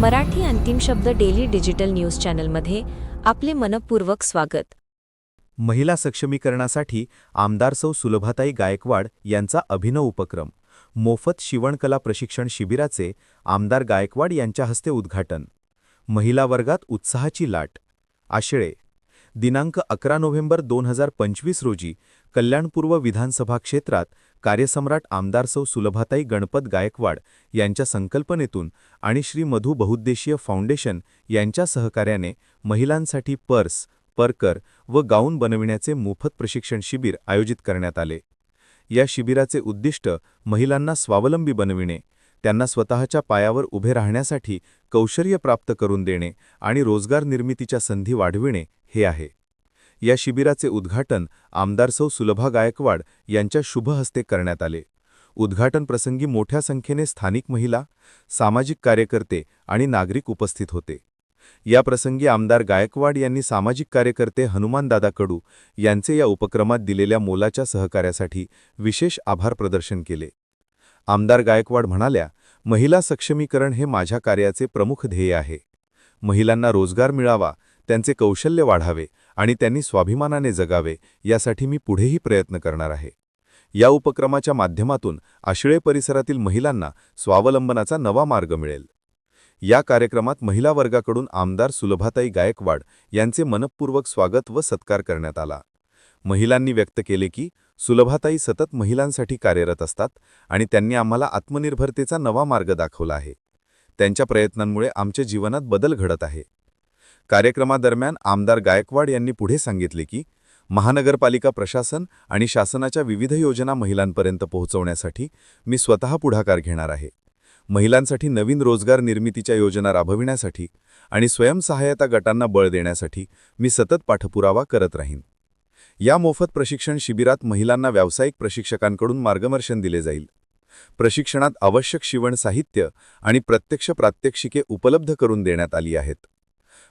मराठी अंतिम शब्द daily digital news चॅनलमध्ये आपले मनपूर्वक स्वागत. महिला सक्षमीकरणासाठी आमदार सौ सुलभाताई गायकवाड यांचा अभिनव उपक्रम. मोफत शिवणकला प्रशिक्षण शिबिराचे आमदार गायकवाड यांच्या हस्ते उद्घाटन. महिला वर्गात उत्साहाची लाट. आशिळे दिनांक अकरा नोव्हेंबर दोन हजार पंचवीस रोजी कल्याणपूर्व विधानसभा क्षेत्रात कार्यसम्राट आमदार सौ सुलभाताई गणपत गायकवाड यांच्या संकल्पनेतून आणि श्री मधु बहुद्देशीय फाउंडेशन यांच्या सहकार्याने महिलांसाठी पर्स परकर व गाऊन बनविण्याचे मोफत प्रशिक्षण शिबिर आयोजित करण्यात आले. या शिबिराचे उद्दिष्ट महिलांना स्वावलंबी बनविणे त्यांना स्वतःच्या पायावर उभे राहण्यासाठी कौशल्य प्राप्त करून देणे आणि रोजगार निर्मितीच्या संधी वाढविणे हे आहे. या शिबिराचे उद्घाटन आमदार सौ सुलभा गायकवाड यांच्या शुभहस्ते करण्यात आले. उद्घाटन प्रसंगी मोठ्या संख्येने स्थानिक महिला सामाजिक कार्यकर्ते आणि नागरिक उपस्थित होते. या प्रसंगी आमदार गायकवाड यांनी सामाजिक कार्यकर्ते हनुमानदादा कडू यांचे या उपक्रमात दिलेल्या मोलाच्या सहकार्यासाठी विशेष आभार प्रदर्शन केले. आमदार गायकवाड म्हणाल्या महिला सक्षमीकरण हे माझ्या कार्याचे प्रमुख ध्येय आहे. महिलांना रोजगार मिळावा त्यांचे कौशल्य वाढावे आणि त्यांनी स्वाभिमानाने जगावे यासाठी मी पुढेही प्रयत्न करणार आहे. या उपक्रमाच्या माध्यमातून आशिळे परिसरातील महिलांना स्वावलंबनाचा नवा मार्ग मिळेल. या कार्यक्रमात महिला वर्गाकडून आमदार सुलभाताई गायकवाड यांचे मनपूर्वक स्वागत व सत्कार करण्यात आला. महिलांनी व्यक्त केले की सुलभाताई सतत महिलांसाठी कार्यरत असतात आणि त्यांनी आम्हाला आत्मनिर्भरतेचा नवा मार्ग दाखवला आहे. त्यांच्या प्रयत्नांमुळे आमच्या जीवनात बदल घडत आहे. कार्यक्रमादरम्यान आमदार गायकवाड यांनी पुढे सांगितले की महानगरपालिका प्रशासन आणि शासनाच्या विविध योजना महिलांपर्यंत पोहोचवण्यासाठी मी स्वतः पुढाकार घेणार आहे. महिलांसाठी नवीन रोजगार निर्मितीच्या योजना राबविण्यासाठी आणि स्वयंसहायता गटांना बळ देण्यासाठी मी सतत पाठपुरावा करत राहीन. या मोफत प्रशिक्षण शिबिरात महिलांना व्यावसायिक प्रशिक्षकांकडून मार्गदर्शन दिले जाईल. प्रशिक्षणात आवश्यक शिवण साहित्य आणि प्रत्यक्ष प्रात्यक्षिके उपलब्ध करून देण्यात आली आहेत.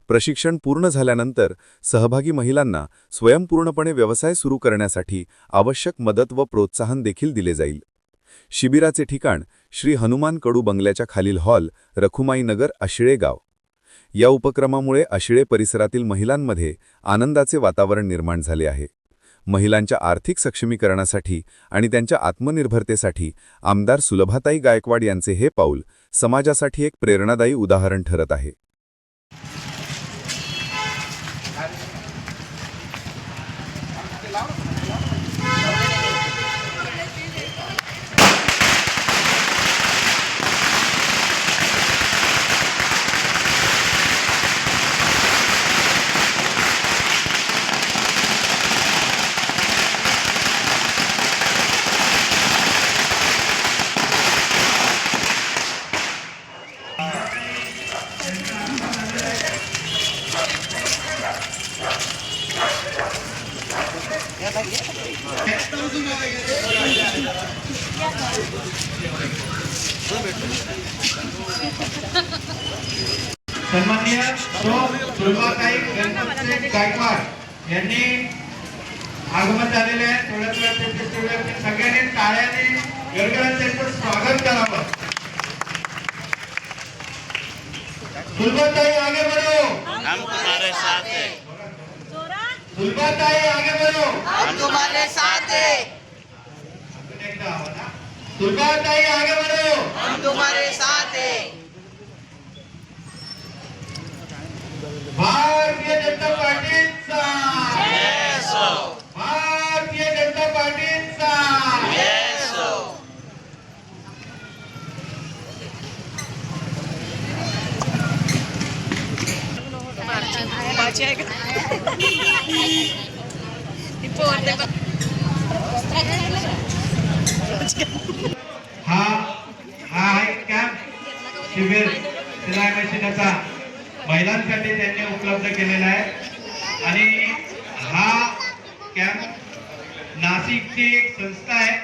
प्रशिक्षण पूर्ण झाल्यानंतर सहभागी महिलांना स्वयंपूर्णपणे व्यवसाय सुरू करण्यासाठी आवश्यक मदत व प्रोत्साहन देखील दिले जाईल. शिबिराचे ठिकाण श्री हनुमान कडू बंगल्याच्या खालील हॉल रखुमाईनगर आशिळे गाव. या उपक्रमामुळे आशिळे परिसरातील महिलांमध्ये आनंदाचे वातावरण निर्माण झाले आहे. महिलांच्या आर्थिक सक्षमीकरणासाठी आणि त्यांच्या आत्मनिर्भरतेसाठी आमदार सुलभाताई गायकवाड यांचे हे पाऊल समाजासाठी एक प्रेरणादायी उदाहरण ठरत आहे. सन्माननीय सो दुर्गाताई गणपतचे गायकवाड यांनी आगमन झालेले आहे. थोड्याच वेळात सगळ्यांनी टाळ्याने गडगडात त्यांचं स्वागत करावं. दुर्गाताई आगे बढ़ो. हम तुम्हारे साथ हैं। दुर्गाताई आगे बढ़ो. हम तुम्हारे साथ हैं. दुर्गाताई आगे बढ़ो. हम तुम्हारे साथ हैं। भारतीय जनता पार्टीचा. भारतीय जनता पार्टीचा. हा हा आहे कॅम्प शिबिर सिलाई मशीनचा महिलांसाठी त्यांनी उपलब्ध केलेला आहे. आणि हा कॅम्प नाशिकची एक संस्था आहे.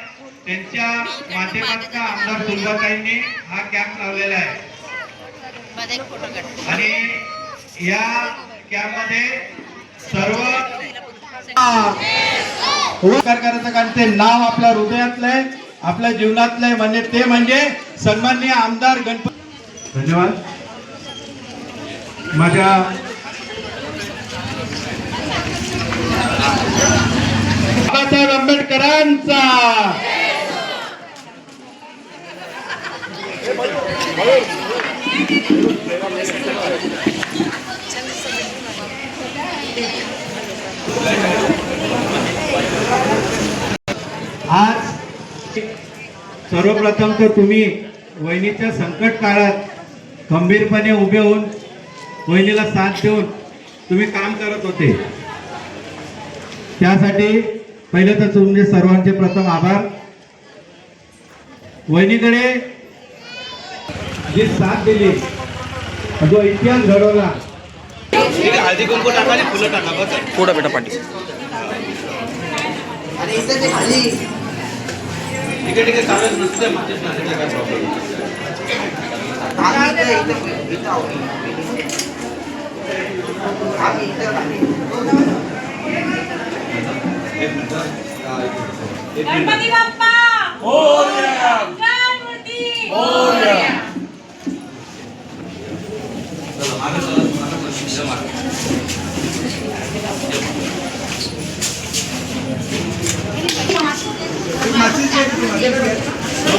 त्यांच्या माध्यमातून आमदार दुर्गाताईंनी हा कॅम्प लावलेला आहे. आणि या कॅम्पमध्ये सर्व करायचं कारण ते नाव आपल्या हृदयातलंय आपल्या जीवनातलंय म्हणजे ते म्हणजे सन्माननीय आमदार गणपती धन्यवाद. माझ्या बाबासाहेब आंबेडकरांचा. आज सर्वप्रथम तर तुम्ही वहिनीच्या संकट काळात खंबीरपणे उभे होऊन वहिनीला साथ देऊन तुम्ही काम करत होते. त्यासाठी पहिले तर तुमचे सर्वांचे प्रथम आभार. वहिनीकडे जी साथ दिली जो इतिहास घडवला. हळदी कुंकू टाका आणि फुलं टाका बेटा पाठी. आणि इथं ते खाली. ठीक आहे ठीक आहे चालेल नसते माझ्याच नाही काय प्रॉब्लेम गणपती बाप्पा जय मूर्ती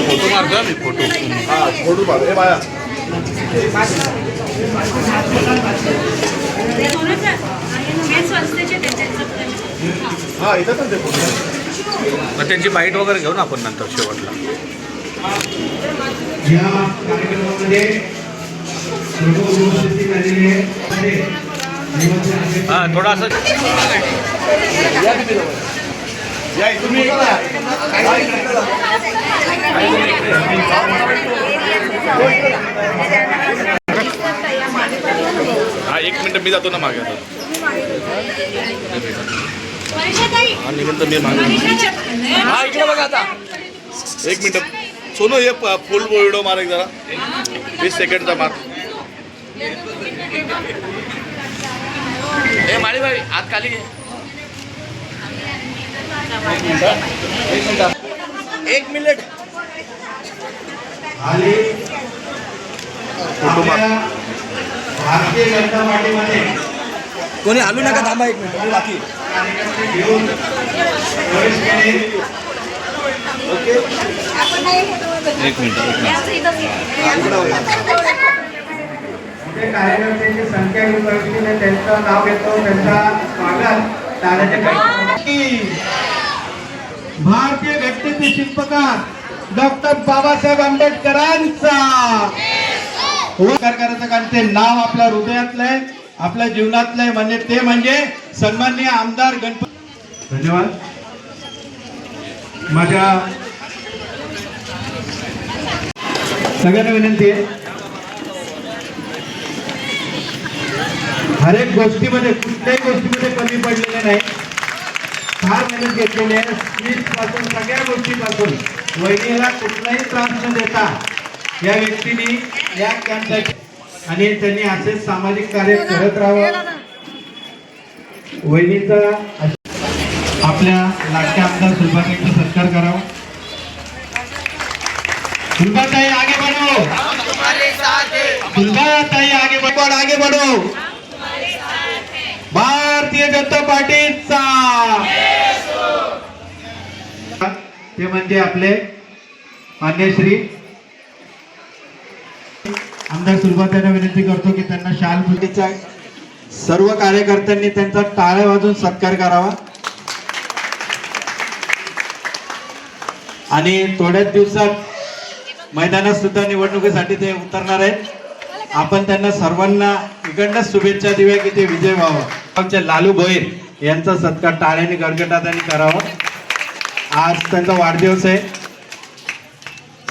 फोटो मारतो मी फोटो मग त्यांची बाईट वगैरे घेऊ ना आपण नंतर शेवटला. या कार्यक्रमामध्ये सर्व उपस्थिती झालेली आहे. मध्ये देवाचे आशीर्वाद हा थोडा असं हा एक मिनिट मी जातो ना मागे. हा निघून मी मागे. हा इकडे बघा आता. एक मिनिट. सोनू हे प- फुल व्हिडिओ मार एक जरा. वीस सेकंडचा मार. ए माळी भाई आत खाली घे. एक मिनिट भारतीय जनता पार्टीमध्ये कोणी हलू नका थांबा एक मिनिट बाकी एक मिनिट कार्यकर्त्यांची संख्या येऊन बसली आहे. त्यांचं नाव घेतो त्यांचा स्वागत. भारतीय घटनेचे शिल्पकार डॉक्टर बाबासाहेब आंबेडकरांचा. हो, करायचं कारण ते नाव आपल्या हृदयातलं आहे आपल्या जीवनातलं आहे म्हणजे ते म्हणजे सन्माननीय आमदार गणपती धन्यवाद. माझ्या सगळ्यांना विनंती आहे. हर एक गोष्टीमध्ये कुठल्याही गोष्टीमध्ये कमी पडलेले नाही. फार मेहनत घेतलेली आहे स्पीच पासून सगळ्या गोष्टीपासून. वहिनीला कुठलाही त्रास न देता या व्यक्तीने या कॅम्पसाठी आणि त्यांनी असेच सामाजिक कार्य करत राहावं. वहिनीचा आपल्या लाडक्या आमदार सुलभाताईंचा सत्कार करावा. सुलभाताई आगे बढ़ो. सुलभाताई आगे बढ आगे बढ़ो. भारतीय जनता पार्टीचा ते म्हणजे आपले मान्यश्री आमदार सुरुवातीला विनंती करतो की त्यांना शाल मुलीचा सर्व कार्यकर्त्यांनी त्यांचा टाळ्या वाजून सत्कार करावा. आणि थोड्याच दिवसात मैदानात सुद्धा निवडणुकीसाठी ते उतरणार आहेत. आपण त्यांना सर्वांना इकडनं शुभेच्छा देऊया की ते विजय व्हावं. आमचे लालू भोईर यांचा सत्कार टाळ्याने गडगडाटाने करावा. आज त्यांचा वाढदिवस आहे.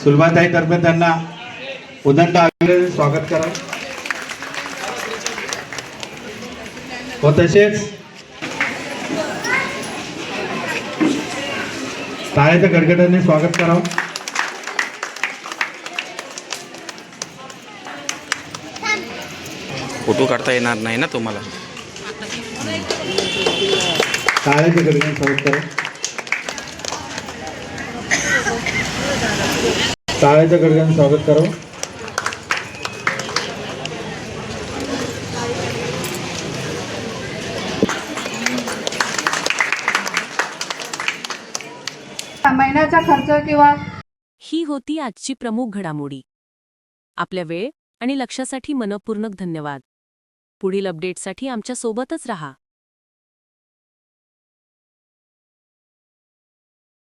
सुलभाताई तर्फे त्यांना उदंड अभिनंदन स्वागत करा. व तसेच टाळ्याच्या गडगडाने स्वागत करावं. फोटो काढता येणार नाही ना तुम्हाला? टाळ्याच्या गडगडाने स्वागत करा. शाळेच्या गडग्याने स्वागत करावं खर्च ही होती आजची प्रमुख घडामोडी. आपल्या वेळ आणि लक्षासाठी मनपूर्णक धन्यवाद. पुढील अपडेटसाठी आमच्या सोबतच रहा.